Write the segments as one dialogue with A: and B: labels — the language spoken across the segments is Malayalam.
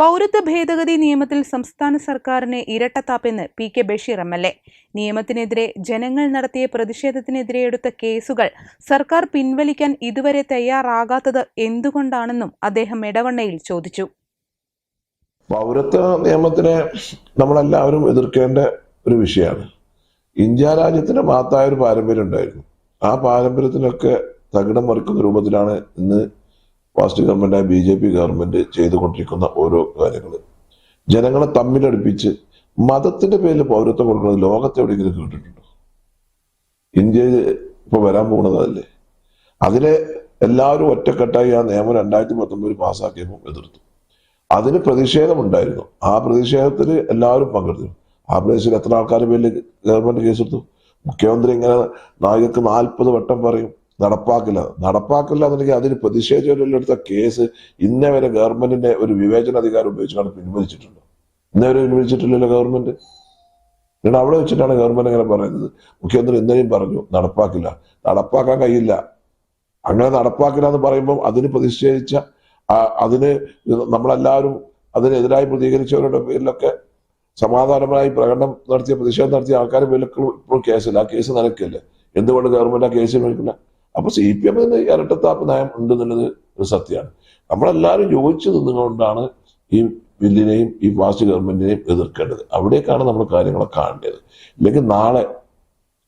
A: പൗരത്വ ഭേദഗതി നിയമത്തിൽ സംസ്ഥാന സർക്കാരിന് ഇരട്ടത്താപ്പെന്ന് P K Basheer M L A. നിയമത്തിനെതിരെ ജനങ്ങൾ നടത്തിയ പ്രതിഷേധത്തിനെതിരെ എടുത്ത കേസുകൾ സർക്കാർ പിൻവലിക്കാൻ ഇതുവരെ തയ്യാറാകാത്തത് എന്തുകൊണ്ടാണെന്നും അദ്ദേഹം എടവണ്ണയിൽ ചോദിച്ചു.
B: പൗരത്വ നിയമത്തിനെ നമ്മളെല്ലാവരും എതിർക്കേണ്ട ഒരു വിഷയമാണ്. ഇന്ത്യ രാജ്യത്തിന്റെ മഹത്തായ ഒരു പാരമ്പര്യം ഉണ്ടായിരുന്നു. ആ പാരമ്പര്യത്തിനൊക്കെ തകിടം മറിക്കുന്ന രൂപത്തിലാണ് ഇന്ന് ഫാസ്റ്റ് ഗവൺമെന്റായ ബി ജെ പി ഗവൺമെന്റ് ചെയ്തുകൊണ്ടിരിക്കുന്ന ഓരോ കാര്യങ്ങൾ ജനങ്ങളെ തമ്മിലടുപ്പിച്ച് മതത്തിന്റെ പേരിൽ പൗരത്വം കൊടുക്കുന്നത് ലോകത്തെ എവിടെയെങ്കിലും കേട്ടിട്ടുണ്ടോ? ഇന്ത്യയിൽ ഇപ്പൊ വരാൻ പോകുന്നതല്ലേ അതിനെ എല്ലാവരും ഒറ്റക്കെട്ടായി ആ നിയമം രണ്ടായിരത്തി പത്തൊമ്പതിൽ പാസ്സാക്കിയപ്പോൾ എതിർത്തു. അതിന് പ്രതിഷേധമുണ്ടായിരുന്നു. ആ പ്രതിഷേധത്തിൽ എല്ലാവരും പങ്കെടുത്തു. ആ പ്രദേശത്തിൽ എത്ര ആൾക്കാരുടെ പേരിൽ ഗവൺമെന്റ് കേസെടുത്തു? മുഖ്യമന്ത്രി ഇങ്ങനെ നായകർക്ക് നാൽപ്പത് വട്ടം പറയും. നടപ്പാക്കില്ല. നടപ്പാക്കില്ല എന്നുണ്ടെങ്കിൽ അതിന് പ്രതിഷേധിച്ചവരെടുത്ത കേസ്. ഇന്നേ വരെ ഗവൺമെന്റിന്റെ ഒരു വിവേചന അധികാരം ഉപയോഗിച്ചാണ് പിൻവലിച്ചിട്ടുണ്ട് ഇന്നേ വരെ പിൻവലിച്ചിട്ടില്ലല്ലോ ഗവൺമെന്റ്. എന്നിട്ട് അവിടെ വെച്ചിട്ടാണ് ഗവൺമെന്റ് ഇങ്ങനെ പറയുന്നത്. മുഖ്യമന്ത്രി ഇന്നലെയും പറഞ്ഞു നടപ്പാക്കില്ല. നടപ്പാക്കാൻ കഴിയില്ല. അങ്ങനെ നടപ്പാക്കില്ല എന്ന് പറയുമ്പോൾ അതിന് പ്രതിഷേധിച്ച അതിന് നമ്മളെല്ലാവരും അതിനെതിരായി പ്രതികരിച്ചവരുടെ പേരിലൊക്കെ സമാധാനമായി പ്രകടനം നടത്തിയ പ്രതിഷേധം നടത്തിയ ആൾക്കാരുടെ പേരിലൊക്കെ ഇപ്പോൾ കേസില്ല. ആ കേസ് നിലയ്ക്കല്ലേ എന്തുകൊണ്ട് ഗവൺമെന്റ് ആ കേസ് മേടിക്കില്ല? അപ്പൊ സി പി എമ്മിന് ഇരട്ടത്താപ്പ് നയം ഉണ്ടെന്നുള്ളത് ഒരു സത്യമാണ്. നമ്മളെല്ലാവരും യോജിച്ച് നിന്നുകൊണ്ടാണ് ഈ ബില്ലിനെയും ഈ ഫാസ്റ്റ് ഗവൺമെന്റിനെയും എതിർക്കേണ്ടത്. അവിടേക്കാണ് നമ്മൾ കാര്യങ്ങളെ കാണേണ്ടത്. ഇല്ലെങ്കിൽ നാളെ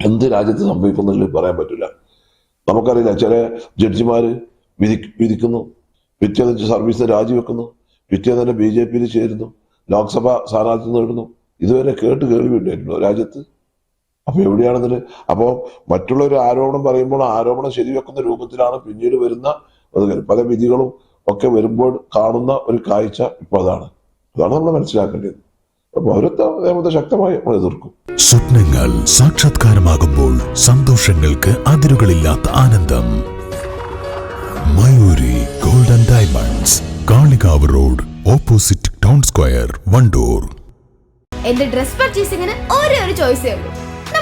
B: എന്ത് രാജ്യത്ത് സംഭവിക്കുന്നില്ല പറയാൻ പറ്റില്ല. നമുക്കറിയില്ല ചില ജഡ്ജിമാര് വിധി വിധിക്കുന്നു. പിറ്റേന്ന് സർവീസ് രാജിവെക്കുന്നു. പിറ്റേന്ന് തന്നെ ബി ജെ പിയിൽ ചേരുന്നു. ലോക്സഭ സ്ഥാനാർത്ഥി നേടുന്നു. ഇതുവരെ കേട്ട് കേൾവി ഉണ്ടായിട്ടുണ്ടോ രാജ്യത്ത്? അപ്പൊ എവിടെയാണെന്നില്ല അപ്പോ മറ്റുള്ളവർ ആരോപണം പറയുമ്പോൾ ആരോപണം ശരിവെക്കുന്ന രൂപത്തിലാണ് പിന്നീട് വരുന്ന പല വിധികളും ഒക്കെ വരുമ്പോൾ കാണുന്ന ഒരു കാഴ്ച ഇപ്പൊ അതാണ്. അതാണ് നമ്മൾ മനസ്സിലാക്കേണ്ടത്. അപ്പൊ പൗരത്വ നിയമത്തെ ശക്തമായി നമ്മൾ എതിർക്കും.
C: സ്വപ്നങ്ങൾ സാക്ഷാത്കാരമാകുമ്പോൾ സന്തോഷങ്ങൾക്ക് അതിരുകളില്ലാത്ത ആനന്ദം. Mayuri golden diamonds Kalikavu road opposite town square Wandoor.
D: എന്റെ ഡ്രസ് പർച്ചേസിംഗിന് ഒരേ ഒരു ചോയ്സേ ഉള്ളൂ.